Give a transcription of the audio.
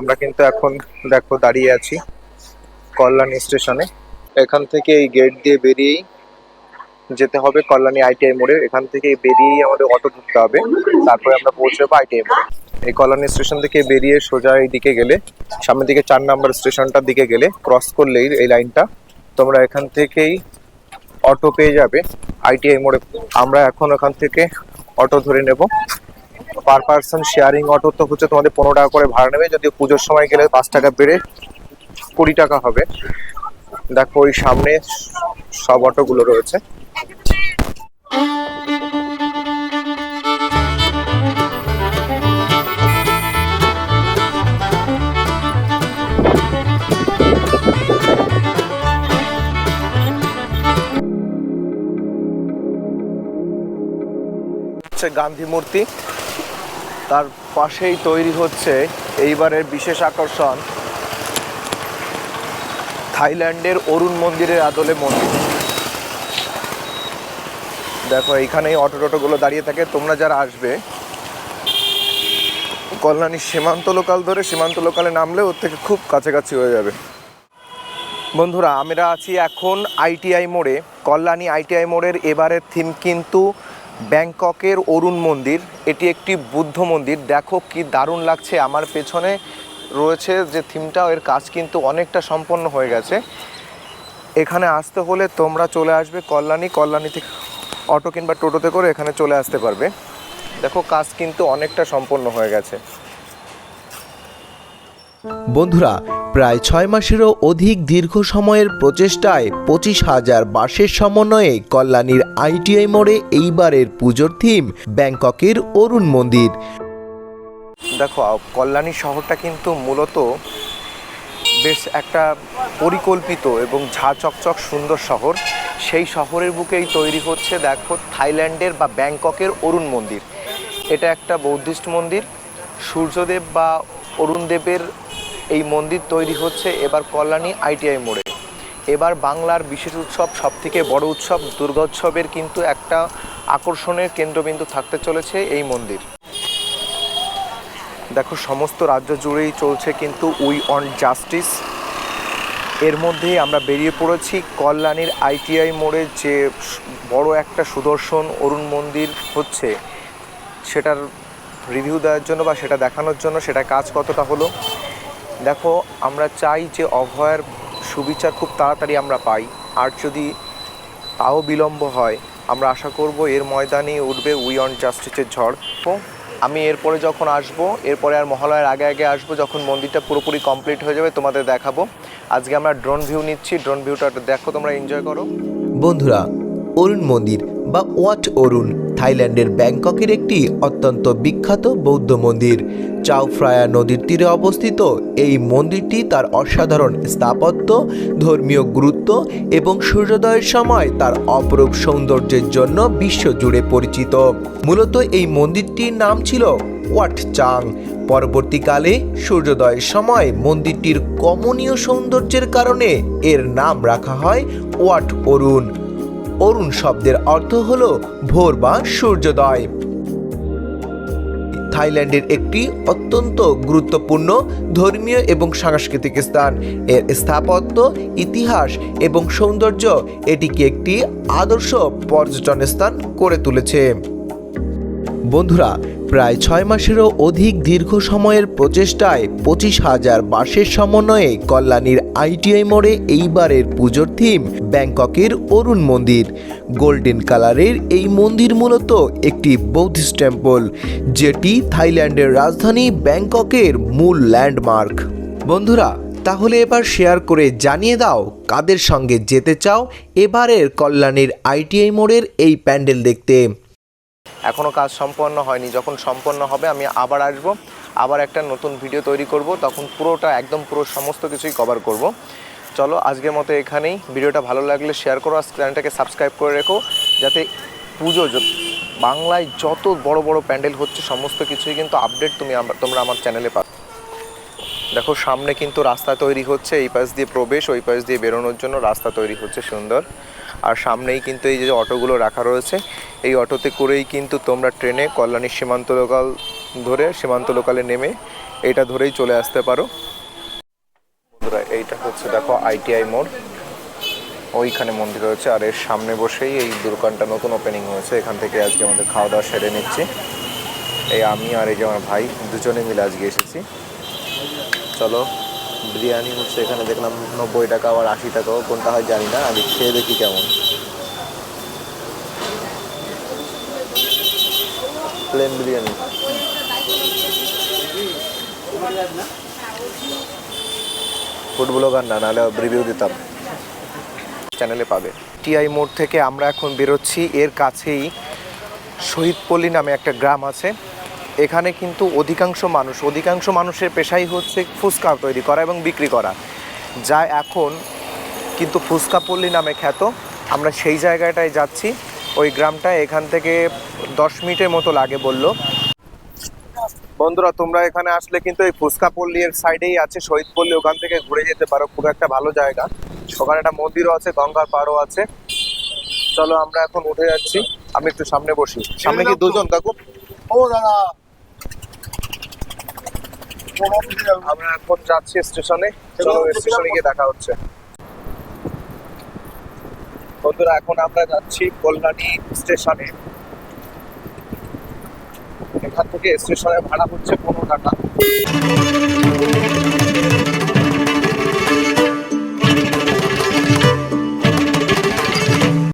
আমরা কিন্তু এখন, দেখো, দাঁড়িয়ে আছি কল্যাণী স্টেশনে। এখান থেকে এই গেট দিয়ে বেরিয়েই যেতে হবে কল্যাণী আইটিআই মোড়ে। এখান থেকে বেরিয়েই আমাদের অটো ধরতে হবে। তারপরে আমরা পৌঁছবো আইটিআই মোড়ে। এই কল্যাণী স্টেশন থেকে বেরিয়ে সোজা এই দিকে গেলে, সামনের দিকে চার নাম্বার স্টেশনটার দিকে গেলে ক্রস করলেই এই লাইনটা তোমরা এখান থেকেই অটো পেয়ে যাবে আইটিআই মোড়ে। আমরা এখন ওখান থেকে অটো ধরে নেব। পার পার্সন শেয়ারিং অটো তো হচ্ছে তোমাদের পনেরো টাকা করে ভাড়া নেবে। যদি পুজোর সময় গেলে পাঁচ টাকা বেড়ে কুড়ি টাকা হবে। দেখো ওই সামনে সব অটোগুলো রয়েছে। গান্ধী মূর্তি। তার পাশেই তৈরি হচ্ছে এইবারের বিশেষ আকর্ষণ থাইল্যান্ডের অরুণ মন্দিরের আদলে মন্দির। দেখো, এইখানেই অটো টোটোগুলো দাঁড়িয়ে থাকে। তোমরা যারা আসবে, কল্যাণী সীমান্ত লোকাল ধরে সীমান্ত লোকালে নামলে ওর থেকে খুব কাছাকাছি হয়ে যাবে। বন্ধুরা, আমরা আছি এখন আইটিআই মোড়ে। কল্যাণী আইটিআই মোড়ের এবারের থিম কিন্তু ব্যাংককের অরুণ মন্দির। এটি একটি বুদ্ধ মন্দির। দেখো কি দারুণ লাগছে। আমার পেছনে রয়েছে যে থিমটা এর কাজ কিন্তু অনেকটা সম্পন্ন হয়ে গেছে। এখানে আসতে হলে তোমরা চলে আসবে কল্যাণী। কল্যাণী থেকে অটো কিংবা টোটোতে করে এখানে চলে আসতে পারবে। দেখো কাজ কিন্তু অনেকটা সম্পন্ন হয়ে গেছে। বন্ধুরা, প্রায় ছয় মাসেরও অধিক দীর্ঘ সময়ের প্রচেষ্টায় পঁচিশ হাজার বাসের সমন্বয়ে কল্যাণীর আইটিআই মোড়ে এইবারের পুজোর থিম ব্যাংককের অরুণ মন্দির। দেখো কল্যাণী শহরটা কিন্তু মূলত বেশ একটা পরিকল্পিত এবং ঝা চকচক সুন্দর শহর। সেই শহরের বুকেই তৈরি হচ্ছে, দেখো, থাইল্যান্ডের বা ব্যাংককের অরুণ মন্দির। এটা একটা বৌদ্ধিস্ট মন্দির। সূর্যদেব বা অরুণদেবের এই মন্দির তৈরি হচ্ছে এবার কল্যাণী আইটিআই মোড়ে। এবার বাংলার বিশেষ উৎসব, সবথেকে বড় উৎসব দুর্গোৎসবের কিন্তু একটা আকর্ষণের কেন্দ্রবিন্দু থাকতে চলেছে এই মন্দির। দেখো, সমস্ত রাজ্য জুড়েই চলছে কিন্তু উই অন জাস্টিস। এর মধ্যে আমরা বেরিয়ে পড়েছি কল্যাণীর আইটিআই মোড়ে যে বড় একটা সুদর্শন অরুণ মন্দির হচ্ছে, সেটার রিভিউ দেওয়ার জন্য বা সেটা দেখানোর জন্য সেটা কাজ কতটা হলো? দেখো, আমরা চাই যে অভয়ের সুবিচার খুব তাড়াতাড়ি আমরা পাই। আর যদি তাও বিলম্ব হয়, আমরা আশা করব এর ময়দানে উঠবে উই অন জাস্টিসের ঝড়। আমি এরপরে যখন আসব, এরপরে আর মহালয়ার আগে আগে আসব, যখন মন্দিরটা পুরোপুরি কমপ্লিট হয়ে যাবে, তোমাদের দেখাবো। আজকে আমরা ড্রোন ভিউ নিচ্ছি ড্রোন ভিউটা দেখো তোমরা এনজয় করো। বন্ধুরা, অরুণ মন্দির বা ওয়াট অরুণ থাইল্যান্ডের ব্যাংককের একটি অত্যন্ত বিখ্যাত বৌদ্ধ মন্দির। চাওফ্রায়া নদীর তীরে অবস্থিত এই মন্দিরটি তার অসাধারণ স্থাপত্য, ধর্মীয় গুরুত্ব এবং সূর্যোদয়ের সময় তার অপরূপ সৌন্দর্যের জন্য বিশ্বজুড়ে পরিচিত। মূলত এই মন্দিরটির নাম ছিল ওয়াট চাং পরবর্তীকালে সূর্যোদয়ের সময় মন্দিরটির কমনীয় সৌন্দর্যের কারণে এর নাম রাখা হয় ওয়াট অরুণ। অরুণ শব্দের অর্থ হল ভোর বা সূর্যোদয়। থাইল্যান্ডের একটি অত্যন্ত গুরুত্বপূর্ণ, ধর্মীয় এবং সাংস্কৃতিক স্থান। এর স্থাপত্য, ইতিহাস এবং সৌন্দর্য এটিকে একটি আদর্শ পর্যটন স্থান করে তুলেছে। বন্ধুরা প্রায় ছয় মাসেরও অধিক দীর্ঘ সময়ের প্রচেষ্টায় পঁচিশ হাজার বাসের সমন্বয়ে কল্যাণীর আইটিআই মোড়ে এইবারের পুজোর থিম ব্যাংককের অরুণ মন্দির। গোল্ডেন কালারের এই মন্দির মূলত একটি বৌদ্ধিস্ট টেম্পল, যেটি থাইল্যান্ডের রাজধানী ব্যাংককের মূল ল্যান্ডমার্ক। বন্ধুরা, তাহলে এবার শেয়ার করে জানিয়ে দাও কাদের সঙ্গে যেতে চাও এবারের কল্যাণীর আইটিআই মোড়ের এই প্যান্ডেল দেখতে। এখনও কাজ সম্পন্ন হয়নি। যখন সম্পন্ন হবে, আমি আবার আসব, আবার একটা নতুন ভিডিও তৈরি করব, তখন পুরোটা, একদম পুরো সমস্ত কিছুই কভার করব। চলো, আজকের মতো এখানেই। ভিডিওটা ভালো লাগলে শেয়ার করো আর চ্যানেলটাকে সাবস্ক্রাইব করে রেখো, যাতে পুজো বাংলায় যত বড় বড় প্যান্ডেল হচ্ছে, সমস্ত কিছুই কিন্তু আপডেট তুমি তোমরা আমার চ্যানেলে পাবে। দেখো, সামনে কিন্তু রাস্তা তৈরি হচ্ছে, এই পাশ দিয়ে প্রবেশ, ওই পাশ দিয়ে বেরোনোর জন্য রাস্তা তৈরি হচ্ছে সুন্দর। আর সামনেই কিন্তু এই যে অটোগুলো রাখা রয়েছে এই অটোতে করেই কিন্তু তোমরা ট্রেনে কল্যাণী সীমান্ত লোকাল ধরে সীমান্ত লোকালে নেমে এটা ধরেই চলে আসতে পারো। বন্ধুরা, এইটা হচ্ছে দেখো আইটিআই মোড়। ওইখানে মন্দির রয়েছে আর এর সামনে বসেই এই দোকানটা নতুন ওপেনিং হয়েছে। এখান থেকে আজকে আমাদের খাওয়া দাওয়া সেরে নিচ্ছি। এই আমি আর এই যে আমার ভাই দুজনে মিলে আজকে এসেছি। চলো, বিরিয়ানি হচ্ছে এখানে দেখলাম নব্বই টাকা আবার আশি টাকাও, কোনটা হয় জানি না। আমি খেয়ে দেখি কেমন। প্লেন বিরিয়ানি। ফুড ব্লগার না, নাহলে রিভিউ দিতাম। চ্যানেলে পাবে। টিআই মোড় থেকে আমরা এখন বেরোচ্ছি। এর কাছেই শহীদপল্লী নামে একটা গ্রাম আছে। এখানে কিন্তু অধিকাংশ মানুষ, অধিকাংশ মানুষের পেশাই হচ্ছে ফুচকা তৈরি করা এবং বিক্রি করা। যা এখন কিন্তু ফুচকাপল্লী নামে খ্যাত। আমরা সেই জায়গাটায় যাচ্ছি। ওই গ্রামটা এখান থেকে দশ মিনিটের মতো লাগে বলল। বন্ধুরা তোমরা এখানে আসলে কিন্তু এই ফুচকাপল্লী এর সাইডেই আছে শহীদ পল্লী ওখান থেকে ঘুরে যেতে পারো খুব একটা ভালো জায়গা। ওখানে একটা মন্দিরও আছে গঙ্গার পাড়ও আছে। চলো আমরা এখন উঠে যাচ্ছি আমি একটু সামনে বসি। সামনে কি দুজন কাকু? ও দাদা। আমরা এখন যাচ্ছি স্টেশনে চলো স্টেশনে গিয়ে দেখা হচ্ছে। বন্ধুরা এখন আমরা যাচ্ছি কল্যাণী স্টেশনে। এখান থেকে স্টেশনে ভাড়া হচ্ছে পনেরো টাকা।